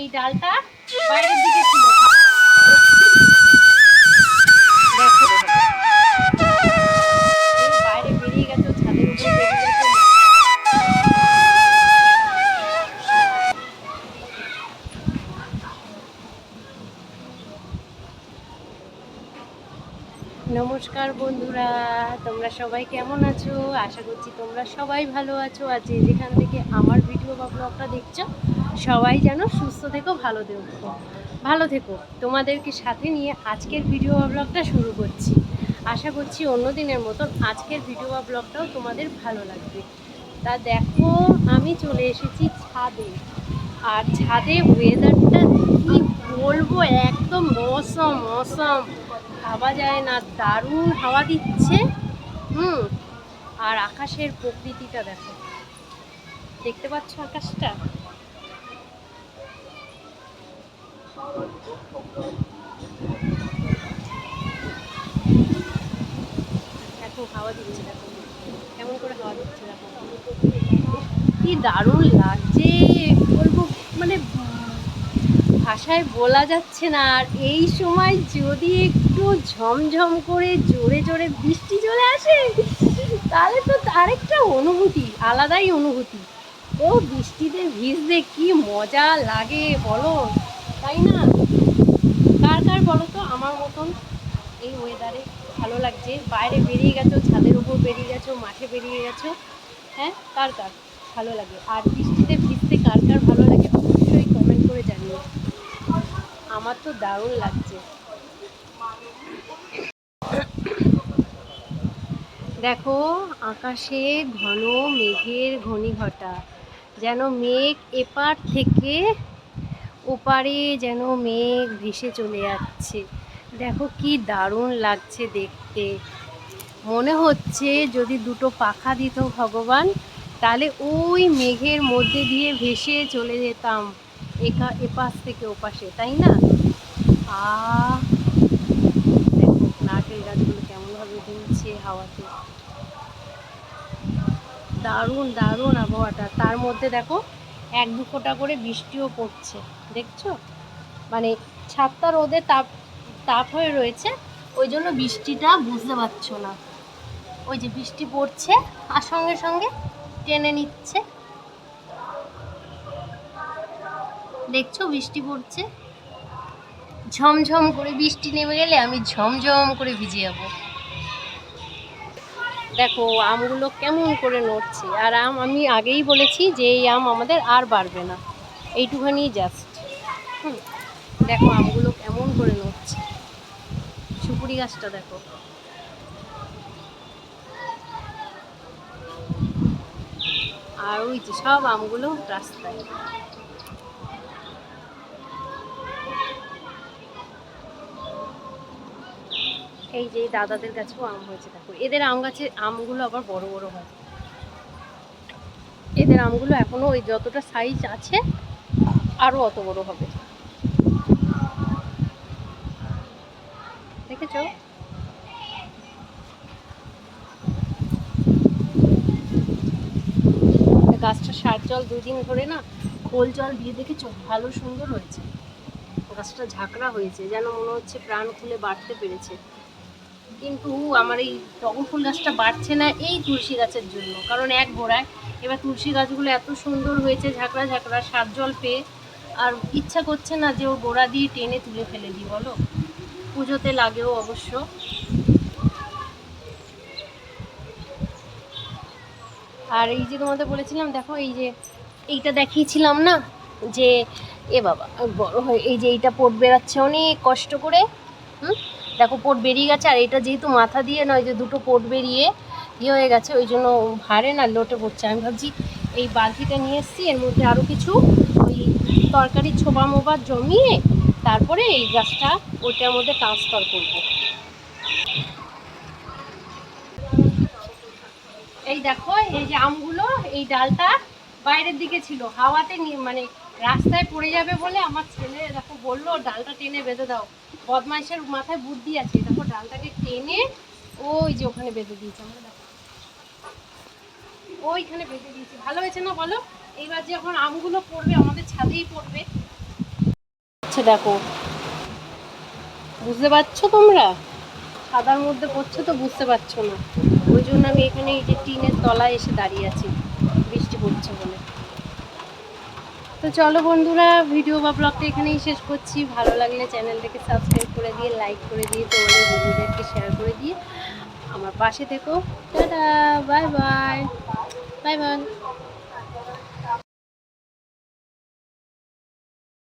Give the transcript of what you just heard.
এই ডালটা বাইরের দিকে ছিল। নমস্কার বন্ধুরা, তোমরা সবাই কেমন আছো? আশা করছি তোমরা সবাই ভালো আছো। আর যেখান থেকে আমার ভিডিও বা ব্লগটা দেখছ সবাই যেন সুস্থ থেকো, ভালো থেকো। ভালো থেকো। তোমাদেরকে সাথে নিয়ে আজকের ভিডিও ব্লগটা শুরু করছি। আশা করছি অন্য দিনের মতন আজকের ভিডিও ব্লগটাও তোমাদের ভালো লাগবে। তা দেখো, আমি চলে এসেছি ছাদে। আর ছাদে ওয়েদারটা কি বলব? একদম মৌসম মৌসম। ভাবা যায় না, দারুণ হাওয়া দিচ্ছে। হুম, আর আকাশের প্রকৃতিটা দেখো। দেখতে পাচ্ছ আকাশটা? কি দারুণ লাগছে। বলব মানে ভাষায় বলা যাচ্ছে না। আর এই সময় যদি একটু ঝমঝম করে জোরে জোরে বৃষ্টি চলে আসে, তাহলে তো আরেকটা অনুভূতি, আলাদাই অনুভূতি। ও বৃষ্টিতে ভিজতে কি মজা লাগে, বলো। তাই না? কার কার বলো তো আমার মতন এই ওয়েদারে ভালো লাগছে। বাইরে বেরিয়ে গেছো, ছাদের উপর বেরিয়ে গেছো, মাঠে বেরিয়ে গেছো হ্যাঁ? কার কার ভালো লাগে? আর বৃষ্টিতে ভিজতে কার কার ভালো লাগে? অবশ্যই কমেন্ট করে জানিও। আমার তো দারুণ লাগছে। দেখো, আকাশে ঘন মেঘের ঘনীঘটা। যেন মেঘ এপার থেকে ওপারে যেন মেঘ ভেসে চলে যাচ্ছে। দেখো কি দারুণ লাগছে দেখতে। মনে হচ্ছে যদি দুটো পাখা দিত ভগবান, তাহলে ওই মেঘের মধ্যে দিয়ে ভেসে চলে যেতাম একা, এপাশ থেকে ওপাশে, তাই না? আ দেখো, নারকেল গাছগুলো কেমনভাবে দুলছে হাওয়াতে। দারুণ দারুণ আবহাওয়াটা। তার মধ্যে দেখো এক দু ফোঁটা করে বৃষ্টিও পড়ছে, দেখছ? মানে ছাদটা রোদে তাপ তাপ হয়ে রয়েছে, ওই জন্য বৃষ্টিটা বুঝতে পারছ না। ওই যে বৃষ্টি পড়ছে, আর সঙ্গে সঙ্গে টেনে নিচ্ছে। দেখছ বৃষ্টি পড়ছে? ঝমঝম করে বৃষ্টি নেমে গেলে আমি ঝমঝম করে ভিজে যাব। দেখো, আমগুলো কেমন করে নড়ছে। আর আম আমি আগেই বলেছি যে এই আম আমাদের আর বাড়বে না। এইটুখানি জাস্ট হুম, দেখো আমগুলো কেমন করে নড়ছে। সুপুরি গাছটা দেখো। আর ওই যে সব আমগুলো রাস্তায়। এই যে দাদাদের গাছেও আম হয়েছে, দেখো। এদের আম গাছে আমগুলো আবার বড় বড় হয়। এদের আমগুলো এখনও ওই যতটা সাইজ আছে, আরও অত বড় হবে। দেখেছ? গাছটা সার জল দুই দিন ধরে না, খোল জল দিয়ে দেখেছ ভালো সুন্দর হয়েছে। গাছটা ঝাঁকড়া হয়েছে, যেন মনে হচ্ছে প্রাণ খুলে বাড়তে পেরেছে। কিন্তু আমার এই টগর ফুল গাছটা বাড়ছে না এই তুলসী গাছের জন্য। কারণ এক গোড়ায় এবার তুলসী গাছগুলো এত সুন্দর হয়েছে, ঝাঁকড়া ঝাঁকড়া সার জল পেয়ে। আর ইচ্ছা করছে না যে ও গোড়া দিয়ে টেনে তুলে ফেলে দিই, বলো? পুজোতে লাগেও অবশ্য। আর এই যে তোমাদের বলেছিলাম, দেখো এই যে এইটা দেখিয়েছিলাম না? যে এ বাবা, বড় হয়ে এই যে এইটা পোট বেরাচ্ছে অনেক কষ্ট করে। হুম? দেখো, পোট বেরিয়ে গেছে, আর এটা যেহেতু মাথা দিয়ে নয় যে দুটো পোট বেরিয়ে ইয়ে হয়ে গেছে, ওই জন্য ভারে না, লোটে পড়ছে। আমি ভাবছি এই বালতিটা নিয়ে এসেছি, এর মধ্যে আরও কিছু ওই তরকারি ছোবা মোবা জমিয়ে তারপরে এই গাছটা ওইটার মধ্যে ট্রান্সফার করব। এই দেখো, এই যে আমগুলো, এই ডালটা বাইরের দিকে ছিল, হাওয়াতে মানে রাস্তায় পড়ে যাবে বলে আমার ছেলে দেখো বলল, ডালটা টেনে বেঁধে দাও। বদমাইশের মাথায় বুদ্ধি আছে। দেখো ডালটাকে টেনে ওই যে ওখানে বেঁধে দিয়েছে আমরা দেখো। ওইখানে বেঁধে দিয়েছি। ভালো হয়েছে না বলো? এইবার যখন আমগুলো পড়বে, আমাদের ছাদেই পড়বে। পড়ছে দেখো, বুঝতে পারছ তোমরা? সাদার মধ্যে পড়ছে তো বুঝতে পারছ না। ওই জন্য আমি এখানে এই যে টিনের তলায় এসে দাঁড়িয়ে আছি। বৃষ্টি পড়ছে বলে। তো চলো বন্ধুরা ভিডিও বা ব্লগটা এখানেই শেষ করছি। ভালো লাগলে চ্যানেলটাকে সাবস্ক্রাইব করে দিয়ে লাইক করে দিয়ে, তোমাদের বন্ধুদেরকে শেয়ার করে দিয়ে আমার পাশে থেকো। Tata bye bye bye bye